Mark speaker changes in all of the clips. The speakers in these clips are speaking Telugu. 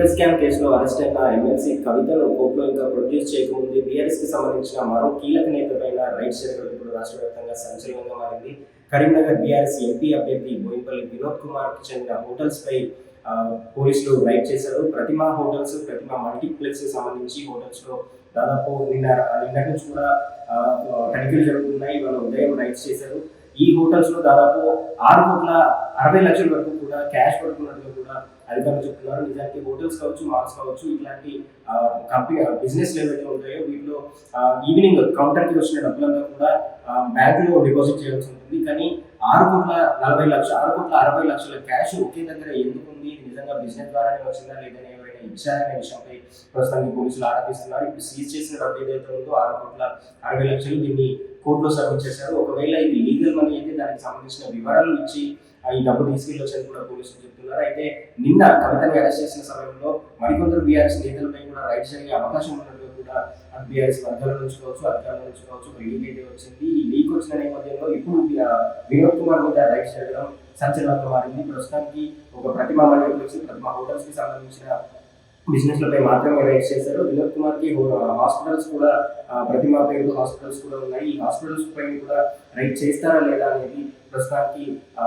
Speaker 1: లిక్కర్ స్కామ్ కేసులో అరెస్ట్ అయిన ఎమ్మెల్సీ కవితను కోర్టులో ఇంకా ప్రొడ్యూస్ చేయకముందు బీఆర్ఎస్కి సంబంధించిన మరో కీలక నేత రైట్ రైట్స్ ఇప్పుడు రాష్ట్ర వ్యాప్తంగా సంచలనంగా మారింది. కరీంనగర్ బీఆర్ఎస్ ఎంపీ అభ్యర్థి బోయినపల్లి వినోద్ కుమార్కి చెందిన హోటల్స్ పై పోలీసులు రైడ్ చేశారు. ప్రతిమా హోటల్స్ ప్రతిమా మల్టీప్లెక్స్ సంబంధించి హోటల్స్లో దాదాపు నిన్న నిన్నటి నుంచి కూడా తనిఖీలు జరుగుతున్నాయి. వాళ్ళు ఉదయం రైడ్స్ చేశారు. ఈ హోటల్స్లో దాదాపు ఆరు కోట్ల అరవై లక్షల వరకు కూడా క్యాష్ పడుతున్నట్టుగా కూడా అధికారులు చెప్తున్నారు. నిజానికి హోటల్స్ కావచ్చు మాల్స్ కావచ్చు ఇట్లాంటి కంపెనీ బిజినెస్ ఏవైతే ఉంటాయో వీటిలో ఈవినింగ్ కౌంటర్కి వచ్చిన డబ్బులంతా కూడా బ్యాంక్లో డిపాజిట్ చేయాల్సి ఉంటుంది. కానీ ఆరు కోట్ల నలభై లక్షల ఆరు కోట్ల అరవై లక్షల క్యాష్ ఒకే దగ్గర ఎందుకు ఉంది? నిజంగా బిజినెస్ ద్వారానే వచ్చిందా? లేదని ఎవరైనా ఇచ్చారనే విషయంపై ప్రస్తుతానికి పోలీసులు ఆరోపిస్తున్నారు ఇప్పుడు సీజ్ చేసిన డబ్బు ఏదైతే ఉందో ఆరు కోట్ల అరవై లక్షలు దీన్ని కోర్టులో సర్వ్ చేశారు. ఒకవేళ ఇది లీగల్ మనీ అయితే దానికి సంబంధించిన వివరాలు ఇచ్చి ఈ డబ్బు తీసుకెళ్ళొచ్చని కూడా పోలీసులు చెప్తున్నారు. అయితే నిన్న కవితని అరెస్ట్ చేసిన సమయంలో మరికొందరు బీఆర్ఎస్ నేతలపై కూడా రైట్ జరిగే అవకాశం ఉన్నట్టు కూడా బీఆర్ఎస్ వర్గాల నుంచి కావచ్చు అధికారుల నుంచి కావచ్చు లీక్ అయితే వచ్చింది. ఈ లీక్ వచ్చిన నేపథ్యంలో ఇప్పుడు వినోద్ కుమార్ మీద రైట్ జరగడం సంచలనంగా మారింది. ప్రస్తుతానికి ఒక ప్రతిమా మల్టీప్లెక్స్ ప్రతిమ హోటల్స్కి సంబంధించిన బిజినెస్ లపై మాత్రమే రైట్స్ చేశారు. వినోద్ కుమార్కి హాస్పిటల్స్ కూడా ప్రతిమా పేరు హాస్పిటల్స్ కూడా ఉన్నాయి. ఈ హాస్పిటల్స్ పైన కూడా రైట్ చేస్తారా లేదా అనేది ప్రస్తుతానికి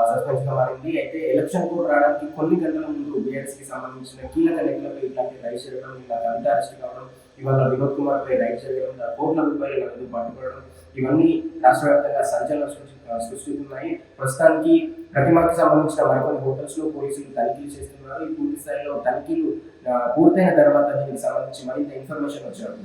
Speaker 1: సస్పెన్స్గా మారింది అయితే ఎలక్షన్ కూడా రావడానికి కొన్ని గంటల ముందు బీఆర్ఎస్కి సంబంధించిన కీలక నేతలపై ఇలాంటి రైట్స్ చేయడం ఇలా కవిత అరెస్ట్ కావడం ఇవాళ వినోద్ కుమార్ పై రైట్ చేయడం కోట్ల రూపాయల నగదు పట్టుకోవడం ఇవన్నీ రాష్ట్ర వ్యాప్తంగా సంచలనం సృష్టిస్తున్నాయి. ప్రస్తుతానికి ప్రతిమకి సంబంధించిన మరికొన్ని హోటల్స్లో పోలీసులు తనిఖీలు చేస్తున్నారు. ఈ పూర్తి స్థాయిలో తనిఖీలు పూర్తయిన తర్వాత దీనికి సంబంధించి మరింత ఇన్ఫర్మేషన్ వచ్చారు